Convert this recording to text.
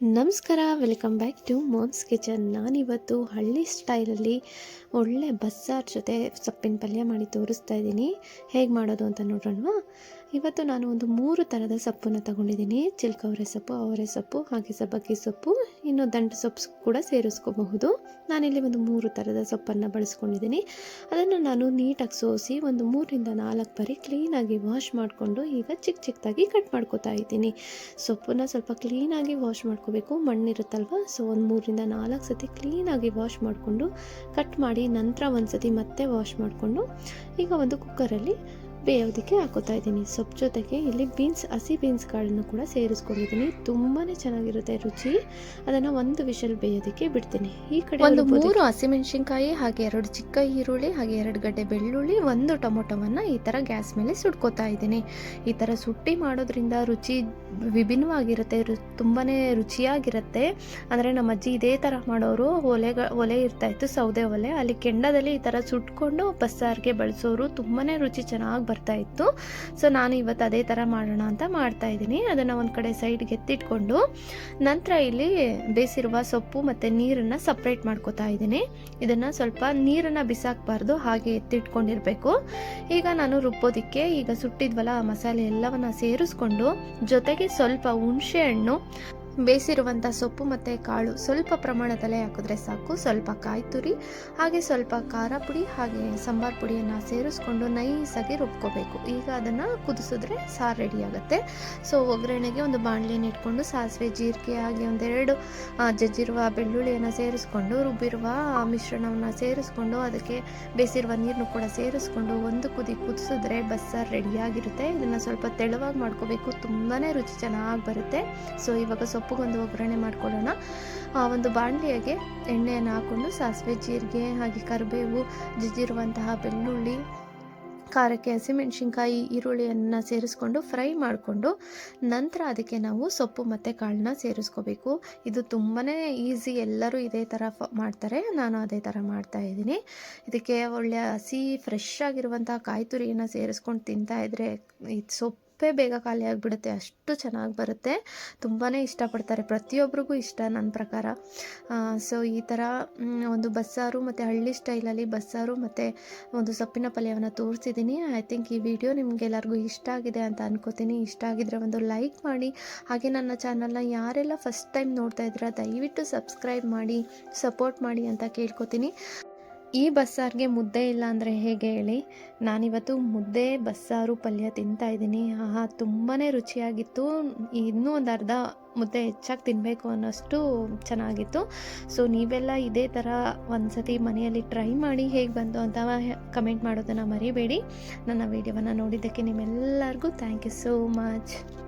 ನಮಸ್ಕಾರ, welcome back to mom's kitchen. ನಾನಿವತ್ತು ಹಳ್ಳಿ ಸ್ಟೈಲಲ್ಲಿ ಒಳ್ಳೆ ಬಸ್ಸಾರ್ ಜೊತೆ ಸೊಪ್ಪಿನ ಪಲ್ಯ ಮಾಡಿ ತೋರಿಸ್ತಾ ಇದ್ದೀನಿ. ಹೇಗೆ ಮಾಡೋದು ಅಂತ ನೋಡೋಣವಾ ಇವತ್ತು ನಾನು ಒಂದು ಮೂರು ಥರದ ಸೊಪ್ಪನ್ನು ತಗೊಂಡಿದ್ದೀನಿ. ಚಿಲ್ಕವರೆ ಸೊಪ್ಪು, ಅವರೆ ಸೊಪ್ಪು, ಹಾಗೆ ಸಬ್ಬಕ್ಕಿ ಸೊಪ್ಪು. ಇನ್ನು ದಂಟು ಸೊಪ್ಪು ಕೂಡ ಸೇರಿಸ್ಕೋಬಹುದು. ನಾನಿಲ್ಲಿ ಒಂದು ಮೂರು ಥರದ ಸೊಪ್ಪನ್ನು ಬಳಸ್ಕೊಂಡಿದ್ದೀನಿ. ಅದನ್ನು ನಾನು ನೀಟಾಗಿ ಸೋಸಿ ಒಂದು ಮೂರರಿಂದ ನಾಲ್ಕು ಬಾರಿ ಕ್ಲೀನಾಗಿ ವಾಶ್ ಮಾಡಿಕೊಂಡು ಈಗ ಚಿಕ್ಕ ಚಿಕ್ಕದಾಗಿ ಕಟ್ ಮಾಡ್ಕೋತಾ ಇದ್ದೀನಿ. ಸೊಪ್ಪನ್ನು ಸ್ವಲ್ಪ ಕ್ಲೀನಾಗಿ ವಾಶ್ ಮಾಡ್ಕೋಬೇಕು. ಮಣ್ಣಿರುತ್ತಲ್ವ? ಸೊ ಒಂದು ಮೂರರಿಂದ ನಾಲ್ಕು ಸತಿ ಕ್ಲೀನಾಗಿ ವಾಶ್ ಮಾಡಿಕೊಂಡು ಕಟ್ ಮಾಡಿ ನಂತರ ಒಂದು ಸತಿ ಮತ್ತೆ ವಾಶ್ ಮಾಡಿಕೊಂಡು ಈಗ ಒಂದು ಕುಕ್ಕರಲ್ಲಿ ಬೇಯೋದಕ್ಕೆ ಹಾಕೋತಾ ಇದ್ದೀನಿ. ಸೊಪ್ಪು ಜೊತೆಗೆ ಇಲ್ಲಿ ಬೀನ್ಸ್ ಹಸಿ ಬೀನ್ಸ್ಗಳನ್ನು ಕೂಡ ಸೇರಿಸ್ಕೊಂಡಿದ್ದೀನಿ. ತುಂಬಾ ಚೆನ್ನಾಗಿರುತ್ತೆ ರುಚಿ. ಅದನ್ನು ಒಂದು ವಿಷಲ್ ಬೇಯೋದಕ್ಕೆ ಬಿಡ್ತೀನಿ. ಈ ಕಡೆ ಒಂದು ಮೂರು ಹಸಿಮೆಣಸಿನ್ಕಾಯಿ ಹಾಗೆ ಎರಡು ಚಿಕ್ಕ ಈರುಳ್ಳಿ ಹಾಗೆ ಎರಡು ಗಡ್ಡೆ ಬೆಳ್ಳುಳ್ಳಿ ಒಂದು ಟೊಮೊಟೊವನ್ನು ಈ ಥರ ಗ್ಯಾಸ್ ಮೇಲೆ ಸುಟ್ಕೋತಾ ಇದ್ದೀನಿ. ಈ ಥರ ಸುಟ್ಟಿ ಮಾಡೋದ್ರಿಂದ ರುಚಿ ವಿಭಿನ್ನವಾಗಿರುತ್ತೆ. ರು ತುಂಬಾ ರುಚಿಯಾಗಿರುತ್ತೆ. ಅಂದರೆ ನಮ್ಮ ಅಜ್ಜಿ ಇದೇ ಥರ ಮಾಡೋರು. ಒಲೆಗ ಒಲೆ ಇರ್ತಾಯಿತ್ತು ಸೌದೆ ಒಲೆ. ಅಲ್ಲಿ ಕೆಂಡದಲ್ಲಿ ಈ ಥರ ಸುಟ್ಕೊಂಡು ಬಸ್ಸಾರಿಗೆ ಬಳಸೋರು. ತುಂಬಾ ರುಚಿ ಚೆನ್ನಾಗಿ ಬರ್ತಾ ಇತ್ತು. ಸೊ ನಾನು ಇವತ್ತು ಅದೇ ಥರ ಮಾಡೋಣ ಅಂತ ಮಾಡ್ತಾ ಇದ್ದೀನಿ. ಅದನ್ನು ಒಂದು ಕಡೆ ಸೈಡ್ಗೆ ಎತ್ತಿಟ್ಕೊಂಡು ನಂತರ ಇಲ್ಲಿ ಬೇಸಿರುವ ಸೊಪ್ಪು ಮತ್ತು ನೀರನ್ನು ಸಪ್ರೇಟ್ ಮಾಡ್ಕೋತಾ ಇದ್ದೀನಿ. ಇದನ್ನು ಸ್ವಲ್ಪ ನೀರನ್ನು ಬಿಸಾಕಬಾರ್ದು, ಹಾಗೆ ಎತ್ತಿಟ್ಕೊಂಡಿರಬೇಕು. ಈಗ ನಾನು ರುಬ್ಬೋದಕ್ಕೆ ಈಗ ಸುಟ್ಟಿದ್ವಲ್ಲ ಮಸಾಲೆ ಎಲ್ಲವನ್ನ ಸೇರಿಸ್ಕೊಂಡು ಜೊತೆಗೆ ಸ್ವಲ್ಪ ಹುಣಸೆ ಹಣ್ಣು ಬೇಯಿಸಿರುವಂಥ ಸೊಪ್ಪು ಮತ್ತು ಕಾಳು ಸ್ವಲ್ಪ ಪ್ರಮಾಣದಲ್ಲೇ ಹಾಕಿದ್ರೆ ಸಾಕು. ಸ್ವಲ್ಪ ಕಾಯಿ ತುರಿ ಹಾಗೆ ಸ್ವಲ್ಪ ಖಾರ ಪುಡಿ, ಹಾಗೆ ಸಾಂಬಾರು ಪುಡಿಯನ್ನು ಸೇರಿಸ್ಕೊಂಡು ನೈಸಾಗಿ ರುಬ್ಕೋಬೇಕು. ಈಗ ಅದನ್ನು ಕುದಿಸಿದ್ರೆ ಸಾರು ರೆಡಿ ಆಗುತ್ತೆ. ಸೊ ಒಗ್ಗರಣೆಗೆ ಒಂದು ಬಾಣಲೆಯನ್ನು ಇಟ್ಕೊಂಡು ಸಾಸಿವೆ, ಜೀರಿಗೆ, ಹಾಗೆ ಒಂದೆರಡು ಜಜ್ಜಿರುವ ಬೆಳ್ಳುಳ್ಳಿಯನ್ನು ಸೇರಿಸ್ಕೊಂಡು, ರುಬ್ಬಿರುವ ಮಿಶ್ರಣವನ್ನು ಸೇರಿಸ್ಕೊಂಡು, ಅದಕ್ಕೆ ಬೇಯಿಸಿರುವ ನೀರನ್ನು ಕೂಡ ಸೇರಿಸ್ಕೊಂಡು ಒಂದು ಕುದಿ ಕುದಿಸಿದ್ರೆ ಬಸ್ಸಾರು ರೆಡಿಯಾಗಿರುತ್ತೆ ಇದನ್ನು ಸ್ವಲ್ಪ ತೆಳುವಾಗಿ ಮಾಡ್ಕೋಬೇಕು. ತುಂಬಾ ರುಚಿ ಚೆನ್ನಾಗಿ ಬರುತ್ತೆ. ಸೊ ಇವಾಗ ಸೊಪ್ಪುಗೊಂದು ಒಗ್ಗರಣೆ ಮಾಡ್ಕೊಳ್ಳೋಣ. ಆ, ಒಂದು ಬಾಣಲಿಯಾಗೆ ಎಣ್ಣೆಯನ್ನು ಹಾಕ್ಕೊಂಡು ಸಾಸಿವೆ ಜೀರಿಗೆ ಹಾಗೆ ಕರಿಬೇವು ಜಿಜ್ಜಿರುವಂತಹ ಬೆಳ್ಳುಳ್ಳಿ ಖಾರಕ್ಕೆ ಹಸಿಮೆಣಸಿನ್ಕಾಯಿ ಈರುಳ್ಳಿಯನ್ನು ಸೇರಿಸ್ಕೊಂಡು ಫ್ರೈ ಮಾಡಿಕೊಂಡು ನಂತರ ಅದಕ್ಕೆ ನಾವು ಸೊಪ್ಪು ಮತ್ತು ಕಾಳನ್ನ ಸೇರಿಸ್ಕೋಬೇಕು. ಇದು ತುಂಬಾ ಈಸಿ ಎಲ್ಲರೂ ಇದೇ ಥರ ಫ ಮಾಡ್ತಾರೆ ನಾನು ಅದೇ ಥರ ಮಾಡ್ತಾ ಇದ್ದೀನಿ. ಇದಕ್ಕೆ ಒಳ್ಳೆಯ ಹಸಿ ಫ್ರೆಶ್ ಆಗಿರುವಂಥ ಕಾಯಿ ತುರಿಯನ್ನು ಸೇರಿಸ್ಕೊಂಡು ತಿಂತಾ ಇದ್ದರೆ ಇದು ಸೊಪ್ಪೇ ಬೇಗ ಖಾಲಿ ಆಗಿಬಿಡುತ್ತೆ, ಅಷ್ಟು ಚೆನ್ನಾಗಿ ಬರುತ್ತೆ. ತುಂಬಾ ಇಷ್ಟಪಡ್ತಾರೆ ಪ್ರತಿಯೊಬ್ಬರಿಗೂ ಇಷ್ಟ ನನ್ನ ಪ್ರಕಾರ. ಸೊ ಈ ಥರ ಒಂದು ಬಸ್ಸಾರು ಮತ್ತು ಹಳ್ಳಿ ಸ್ಟೈಲಲ್ಲಿ ಬಸ್ಸಾರು ಮತ್ತು ಒಂದು ಸೊಪ್ಪಿನ ಪಲ್ಯವನ್ನು ತೋರಿಸಿದ್ದೀನಿ ಐ ಥಿಂಕ್ ಈ ವಿಡಿಯೋ ನಿಮಗೆಲ್ಲರಿಗೂ ಇಷ್ಟ ಆಗಿದೆ ಅಂತ ಅನ್ಕೋತೀನಿ. ಇಷ್ಟ ಆಗಿದ್ರೆ ಒಂದು ಲೈಕ್ ಮಾಡಿ. ಹಾಗೆ ನನ್ನ ಚಾನಲ್ನ ಯಾರೆಲ್ಲ ಫಸ್ಟ್ ಟೈಮ್ ನೋಡ್ತಾ ಇದ್ದೀರಾ, ದಯವಿಟ್ಟು ಸಬ್ಸ್ಕ್ರೈಬ್ ಮಾಡಿ, ಸಪೋರ್ಟ್ ಮಾಡಿ ಅಂತ ಕೇಳ್ಕೊತೀನಿ. ಈ ಬಸ್ಸಾರಿಗೆ ಮುದ್ದೆ ಇಲ್ಲ ಅಂದರೆ ಹೇಗೆ ಹೇಳಿ? ನಾನಿವತ್ತು ಮುದ್ದೆ, ಬಸ್ಸಾರು, ಪಲ್ಯ ತಿಂತಾ ಇದ್ದೀನಿ. ಆಹಾ ತುಂಬಾ ರುಚಿಯಾಗಿತ್ತು. ಇನ್ನೂ ಒಂದು ಅರ್ಧ ಮುದ್ದೆ ಹೆಚ್ಚಾಗಿ ತಿನ್ನಬೇಕು ಅನ್ನೋಷ್ಟು ಚೆನ್ನಾಗಿತ್ತು. ಸೊ, ನೀವೆಲ್ಲ ಇದೇ ಥರ ಒಂದು ಮನೆಯಲ್ಲಿ ಟ್ರೈ ಮಾಡಿ ಹೇಗೆ ಬಂತು ಅಂತ ಕಮೆಂಟ್ ಮಾಡೋದನ್ನು ಮರಿಬೇಡಿ. ನನ್ನ ವಿಡಿಯೋವನ್ನು ನೋಡಿದ್ದಕ್ಕೆ ನಿಮ್ಮೆಲ್ಲರಿಗೂ ಥ್ಯಾಂಕ್ ಯು ಸೋ ಮಚ್.